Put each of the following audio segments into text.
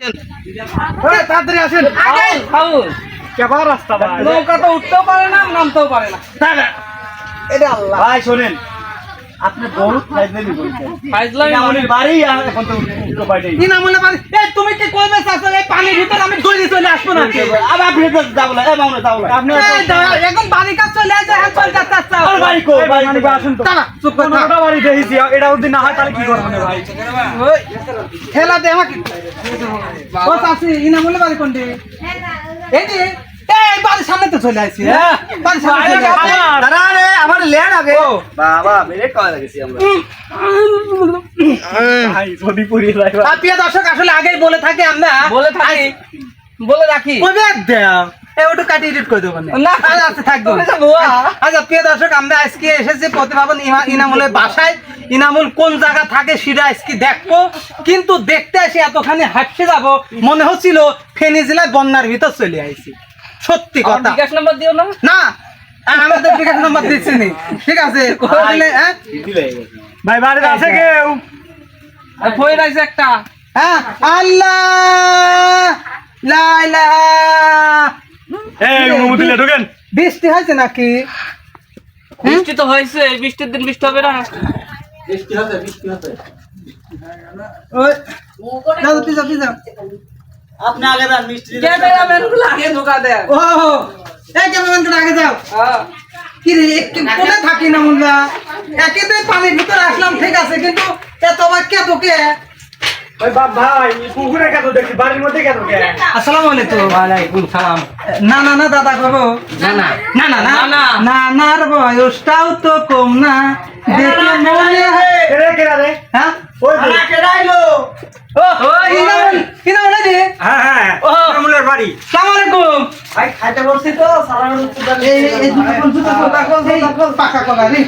এই, তাড়াতাড়ি আসেন। কেবার রাস্তা নৌকা তো উঠতেও পারে না নামতেও পারে না। এটা আল্লাহ। ভাই শোনেন। আপনি বহুত ফাইজলামি করেছেন। ফাইজলামি আমাদের বাড়ি এখন তো উল্টো পাল্টে না মনে পারে এই তুমি কি কইবে চাচা এই পানির ভিতরে আমি দৌড়ে চলে আসব না আবার আপনি তো যাব না। এ মামলা যাব না। আপনি এখন বাড়ি কাজ চলে আসে হ্যাঁ চল যা চাচা। আর বাড়ি কো বাড়ি মানে আসুন তো। চুপ কর, পনেরোটা বাড়ি দেখেছি। এটা যদি না হয় তাহলে কি করবেন ভাই ওই, দে আমাকে। ও চাচি ইনা বাড়ি কোনটি? এই যে এই বাড়ির সামনে তো চলে আসছি হ্যাঁ? বাড়ির সামনে চলে আসছি। দাঁড়া রে আমার লেন আগে বাবা মেরে কয় লাগেছি আমরা। ভাই যদি পুরি যাই প্রিয় দর্শক আসলে আগেই বলে থাকি আমরা। বলে থাকি। বলে রাখি। কবে দেও ওটা কাটি এডিট করে দেবো না। আচ্ছা থাকব। তুমি তো ভুয়া। আচ্ছা প্রিয় দর্শক আমরা আজকে এসেছি প্রতিভাবন ইনামুলের বাসায়। ইনামুল কোন জায়গা থাকে সেটা আজকে দেখব। কিন্তু দেখতে এসে এতখানি হাঁটতে যাব মনে হচ্ছিল ফেনী জেলায় বন্যার ভিতর চলে আইছি। সত্যি কথা। বিকাশ নাম্বার দিও না। না আমাদের বিকাশ নম্বর দিচ্ছি নি। ঠিক আছে হ্যাঁ? ভাই বাড়িতে আছে কেউ? আর ফয়ে রাখছে একটা। হ্যাঁ আল্লাহ লা ইলাহা। এই মুমুদিলে ঢোকেন। বৃষ্টি হয়েছে নাকি? বৃষ্টি তো হয়েছে এই বৃষ্টির দিন বৃষ্টি হবে না। বৃষ্টি হবে বৃষ্টি হবে ওই যাও তুই যাও তুই যাও আপনি আগে যান মিষ্টি ক্যামেরাম্যানগুলো আগে ঢোকা দেয় ও এই ক্যামেরাম্যান তুমি আগে যাও। হ্যাঁ। কি রে কোনে থাকি না মুন্ডা একে তো পানির ভিতরে আসলাম ঠিক আছে কিন্তু এত আবার কে? তোকে ওই বাপ ভাই পুকুরে কেন দেখি বাড়ির মধ্যে কেন কে? আসসালামু আলাইকুম। ওয়ালাইকুম সালাম। না না না দাদা কবো না না। না না না। না, না। না নার বয়সটাও তো কম না। দেখলে মনে হয় রে কেরা রে? হ্যাঁ? ওই কেরাইলো ও ইনামুল ইনামুল হ্যাঁ হ্যাঁ ও। বাড়ি। আসসালামু আলাইকুম ভাই খাইতে বলছি তো সালামের এই এই দুটো কোন জুতো কোথা কোন কোন পাকা কোথা রে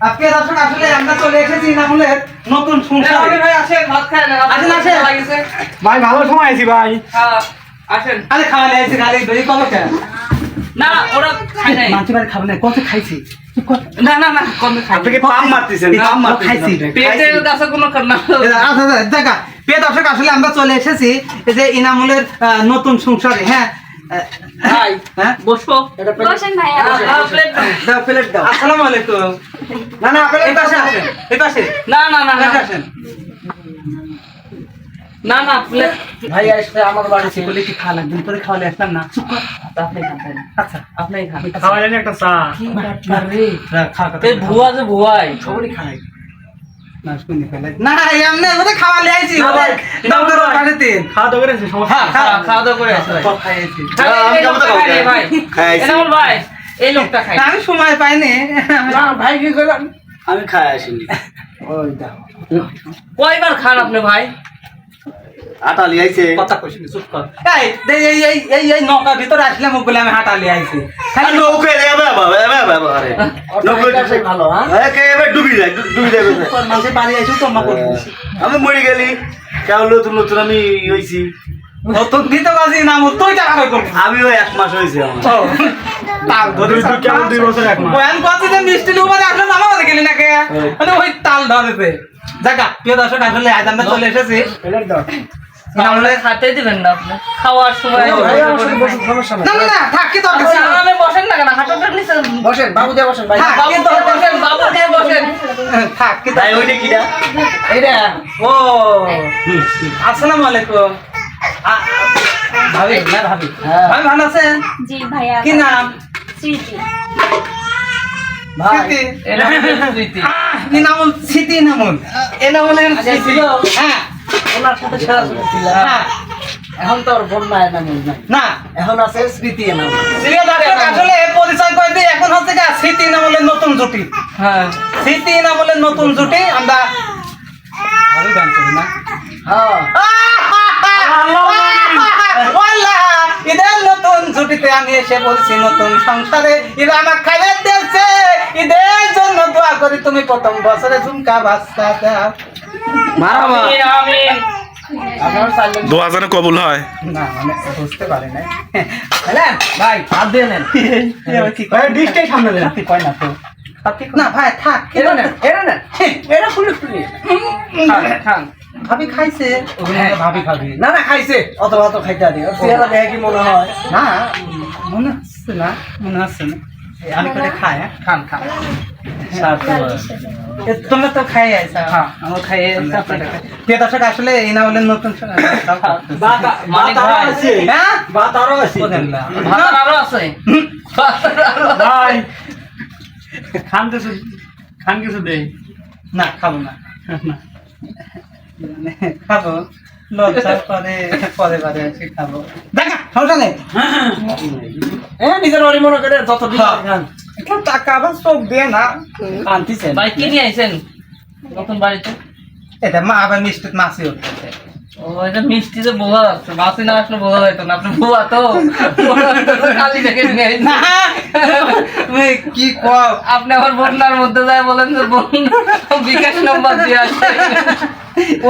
আপনি দর্শক আসলে আমরা চলে এসেছি ইনামুলের নতুন সংসার। ভাই আসেন ভাত খায় না আসেন, আসেন। লাগিছে। ভাই ভালো সময় আছি ভাই। হ্যাঁ, আসেন। আরে খাওয়া নিয়েছি খালি কবে না ওরা নাই। খাবে না কত খাইছি। না না না কমে খাই আপনি পাম মারতেছেন? পাম মারতেছেন পেটের কাছে কোনো না। আচ্ছা আচ্ছা দেখা। প্রিয় দর্শক আসলে আমরা চলে এসেছি যে ইনামুলের নতুন সংসারে হ্যাঁ? হ্যাঁ? দাও। দাও আসসালামু আলাইকুম। না না আপনি এই পাশে আসেন এই পাশে। না না না আসেন। না না ভাই আসলে আমার বাড়ি ছিল। বলে কি খাওয়া লাগবে তোরে খাওয়ালে আসলাম না। চুপ কর। আপনি আচ্ছা। আপনি একটা চা। কি রে? খাওয়া এই ভুয়া যে ভুয়াই। সবারই খাই না না এমনি খাওয়া না করে বাড়িতে খাওয়া সমস্যা হ্যাঁ খাওয়া খাওয়া- করে। খাইয়েছি আমি এই কেমন লোকটা খাই ভাই। ভাই এই লোকটা খাই আমি সময় পাইনি। ভাই কি করলেন? আমি খাই আসিনি। ওই দাও কয়বার খান আপনি ভাই? আটা লিয়াইছে কথা কইছিস চুপ কর। এই এই এই এই এই এই নৌকার ভিতরে আসলাম ওগুলো আমি হাঁটা লিয়ে আইছি। আর নৌকে বাবা আরে। নৌকে ভালো হ্যাঁ? একে এবার ডুবি যায় ডুবি যাবে মানুষের বাড়ি আইছি তো মা করছি আমি মরে গেলি কেমন নতুন নতুন আমি হইছি। নতুন দিতে পারছি না তুই টাকা বের করবি আমিও এক মাস হয়েছে আমার। তাল ধরে দুই- দুই- কেমন দুই বছর এক মাস? ওয়ান কত যে মিষ্টি উপরে আসলে আমার গেলি নাকি? মানে ওই তাল ধরেছে। দেখা প্রিয় দর্শক আসলে আজ আমরা চলে এসেছি। খাতে দিবেন না আপনি। খাওয়ার সময় না না। না থাক কি দরকার আরামে বসেন না কেন? হাঁটুটার নিচে বসেন বাবু দিয়ে বসেন ভাই। বাবু দিয়ে বসেন বাবু দিয়ে বসেন। থাক কি তাই ওইটা কিটা? এইটা ও। আসসালামু আলাইকুম। ভাবি না ভাবি। ভাই ভালো আছেন? জি ভাইয়া কি নাম? স্মৃতি। স্মৃতি। এটা হচ্ছে স্মৃতি। কি নামুল স্মৃতি নামুল এ নামুলের স্মৃতি। হ্যাঁ। ওনার সাথে হ্যাঁ। এখন তো আর বন্যা এনাম নাই। না। এখন আছে স্মৃতি এনাম আসলে পরিচয় করে দিই? এখন হচ্ছে কি স্মৃতি নামলের নতুন জুটি। হ্যাঁ। স্মৃতি নামলের নতুন জুটি আমরা ভাবি গান করি না? হ্যাঁ। ঈদের নতুন ছুটিতে আমি এসে বলছি নতুন সংসারে ঈদ আমার খাইয়ে দিয়েছে। ঈদের জন্য দোয়া করি তুমি প্রথম বছরে ঝুমকা বাচ্চা দাও। আপনার সাইলেন্ট কবুল হয়। না মানে বুঝতে পারি না হ্যাঁ ভাই হাত দিয়ে নেন। ডিশটাই সামনে দেন। কয় না তো? না ভাই থাক এরা নেন এরা নেন। এরা খুলে খুলে খান খান। ভাবি খাইছে। হ্যাঁ। ভাবি খাবি। না না খাইছে। অত অত খাইতে ওর চেহারা দেখে কি মনে হয়? না মনে হচ্ছে না মনে হচ্ছে না। আমি করে খাই হ্যাঁ? খান খান। তোমরা তো খাই আইসা হ্যাঁ আমরা খাইয়ে আপনাদের প্রিয় দর্শক আসলে এই না হলে নতুন ভাত আরও আছে। হ্যাঁ? ভাত আরও আছে। ভাত আরও আছে। ভাত আরও আছে। ভাই। খান কিছু খান কিছু দেই। না খাব না। না। খাব। লজ্জা পরে পরে পরে খাব। দেখা সমস্যা নেই। হ্যাঁ নিজের বাড়ি মনে করে যত দিন হ্যাঁ। খান একটু টাকা আবার চোখ দিয়ে না। আনতেছেন। ভাই কি নিয়ে আইছেন? নতুন বাড়িতে? এটা মা আবার মিষ্টি মাছি উঠতেছে ও এটা মিষ্টি যে বোঝা যাচ্ছে। মাছি না আসলে বোঝা যেত না। আপনি বুয়া তো। কালি দেখে নিয়ে না। কি কও? আপনি আমার বন্যার মধ্যে যায় বলেন যে বন্যা বিকাশ নম্বর দিয়ে আসছে।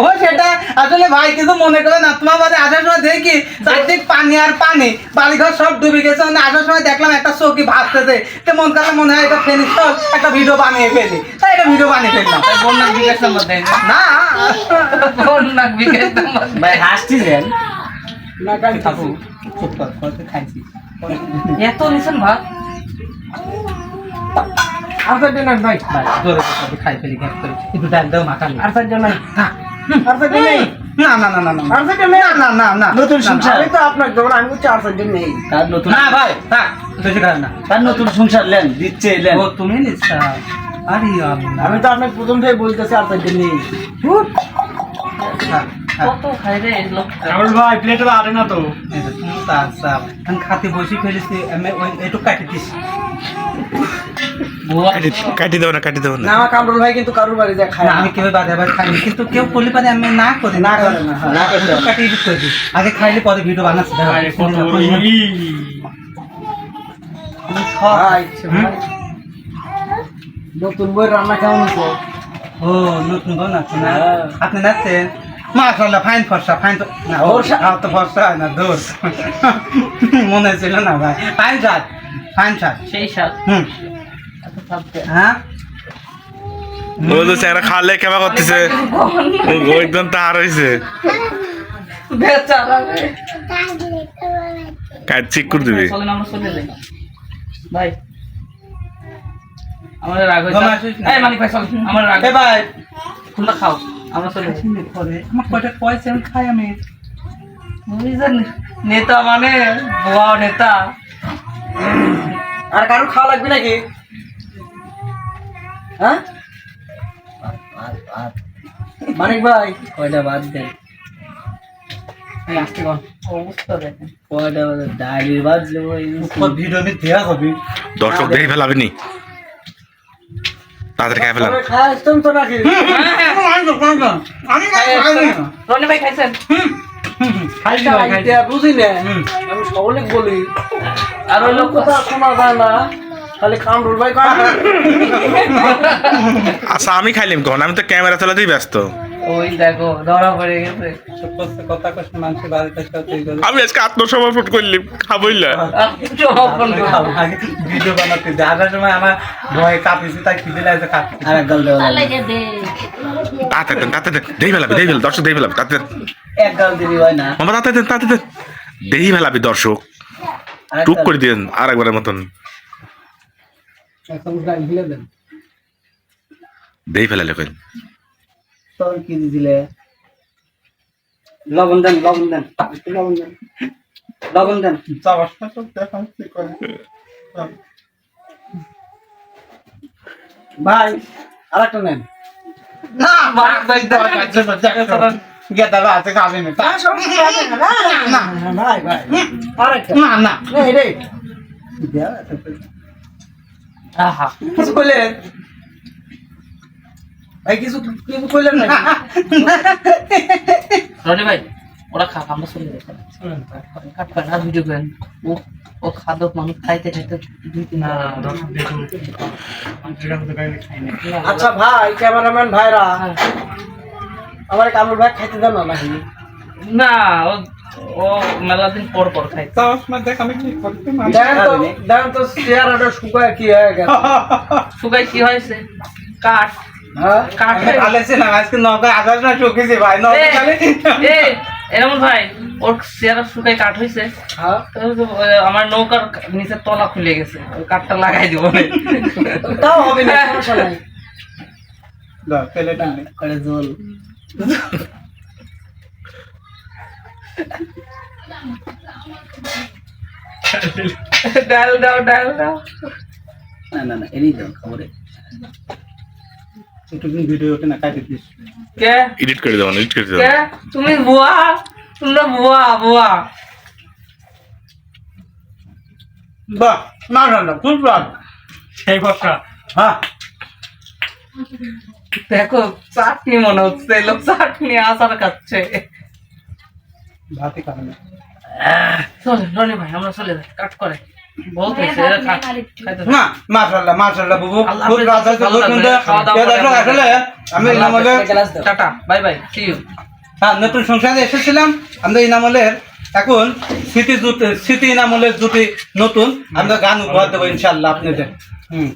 ও সেটা আসলে ভাই কিছু মনে করে না তোমার বাড়ি আসার সময় দেখি চারদিক পানি আর পানি বাড়িঘর সব ডুবে গেছে মানে আসার সময় দেখলাম একটা চৌকি ভাসতেছে। তো মন করে মনে হয় এটা ফেনিস তো একটা ভিডিও বানিয়ে ফেলি। তাই একটা ভিডিও বানিয়ে ফেললাম। তাই বন্যার বিকাশ নম্বর দেয় না। না। বন্যা বিকাশ নম্বর ভাই হাসছিলেন? না খান খাব চুপ কর খাইছি। এত নিছেন ভাত আর চারটে নেন ভাই ভাই জোরে কথা খাই ফেলি গ্যাপ করে। একটু ডাল দাও মাখান আর চারটে নেই হ্যাঁ। আর চারটে না না না না না আর চারটে নেই। না না না নতুন সংসার। আমি তো আপনার দেবো আমি চারটে নেই। তার নতুন না ভাই থাক। খান না। তার নতুন সংসার লেন দিচ্ছে লেন ও তুমি নিচ্ছা। আরে আমি তো আপনাকে প্রথম থেকে বলতেছি আর চারটে নেই থাক, থাক। খাই রে রাহুল ভাই প্লেটে আটে না তো। এটা তুমি তো আমি খাতে বসে ফেলেছি আমি একটু কাটি বুয়া কাটি দেবো না কাটি দেবো না। না আমার কামরুল ভাই কিন্তু কারুর বাড়ি যায় খায় না, না আমি কেউ বাদে আবার খাইনি কিন্তু কেউ পারে আমি না করি না করে না, হ্যাঁ। না কাটি এডিট করে দিই আগে খাইলে পরে ভিডিও বানাচ্ছি? নতুন বই রান্না কেমন হতো ও নতুন বোন আছে না। হ্যাঁ। আপনি নাচছেন? মাশাল্লাহ ফাইন ফর্সা ফাইন তো না ও ফর্সা? তো ফর্সা হয় না দোষ। মনে ছিল না ভাই। ফাইন শার্ট ফাইন শার্ট সেই সাত হুম। হ্যাঁ? ও তো খালে করতেছে? একদম হয়েছে। করে দিবি। আমরা ভাই আমাদের রাগ হয়েছে। ঘুম আসিস না। এই মানিক ভাই চল। আমার রাগ ভাই। তোমরা খাও। আমরা চলে আমার কয়টা পয়সা আমি খাই আমি। বুঝলেন নেতা মানে বোয়া নেতা। আর কারুর খাওয়া লাগবে নাকি? হ্যাঁ? মানিক ভাই কয়টা বাদ দেন আসতে দর্শক দেখে ফেলাবি নি? খাই ফেলাম বুঝি না। আমি সকলে বলি। আর ওই লোক কথা শোনা যায় না। আচ্ছা আমি খাইলাম কখন? আমি তো ক্যামেরা চালাতেই ব্যস্ত। ওই দেখো ধরা পড়ে গেছে। কথা কষ্ট মানুষের বাড়িতে আমি আজকে আত্মসমর্পণ করলাম খাবই না সমাপন করো। ভিডিও বানাতে দে সময় আমার ভয়ে কাঁপিছি তাই খিদে লাগছে আর একদল দেওয়া আল্লাহ দেন, তাড়াতাড়ি দেন। দেই ফেলাবি দেই ফেলাবি দর্শক দেই ফেলাবি তাড়াতাড়ি দেন। এক দিবি হয় না। মামা তাড়াতাড়ি দেন তাড়াতাড়ি দেন। দেই ফেলাবি দর্শক। টুক করে দিন আর একবারের মতন এখন গাল ফেলে দেন দেই ফেলালে কই তোর কি দিলে লবণ দেন লবণ দেন। লবণ দেন। লবণ দেন। চাওয়ার সময় তো দেখান কি করে ভাই আর একটা নেন না মার ভাই দাও কাছে সরান গেদা আছে খাবে না না ভাই ভাই। আর একটা না না। এই রে। আহা কিছু কইলেন? ভাই কিছু কিছু কইলেন না রনি ভাই ওরা খা আমরা চলে যাই। কাট করেন আর ভিডিও করেন। ও ও খাদক মানুষ খাইতে খাইতে দুই তিন না না আচ্ছা ভাই ক্যামেরাম্যান ভাইরা হ্যাঁ। আমার কামরুল ভাই খাইতে দেন না নাকি? না ও মেলা দিন পর পর খাই চাওয়ার সময় দেখ আমি কি করতে মার দেখেন তো চেহারাটা শুকায় কি হয়ে গেছে? সুগাই কি হয়েছে? কাঠ। আমার নৌকার নিচের তলা খুলে গেছে কাঠটা লাগাই দিব তাও হবে না সমস্যা নাই দাও, ফেলে টেলে। করে জল ডাল দাও ডাল দাও। না না না এরই দাও খবরে। একটু ভিডিও ওঠে কাটি দিস কে? এডিট করে দেবো এডিট করে দেবো কে? তুমি বুয়া তোমরা বুয়া বুয়া বাহ না না না ফুল প্লান সেই হ্যাঁ দেখো চাটনি মনে হচ্ছে লোক চাটনি আচার খাচ্ছে। খাবে না। চলে রনি ভাই আমরা চলে যাই। কাট করে। বহুত হয়েছে এরা কাট। খাইতে না মাশাআল্লাহ মাশাআল্লাহ বাবু। খুব রাত হয়েছে খুব সুন্দর খাওয়া দাওয়া এ দেখো, আসলে আমি ইনামলের tata bye bye see you হ্যাঁ নতুন সংসারে এসেছিলাম আমরা ইনামলের এখন স্মৃতি জুটি স্মৃতি ইনামলের জুটি নতুন। আমরা গান উপহার দেবো ইনশাল্লাহ আপনাদের। হুম।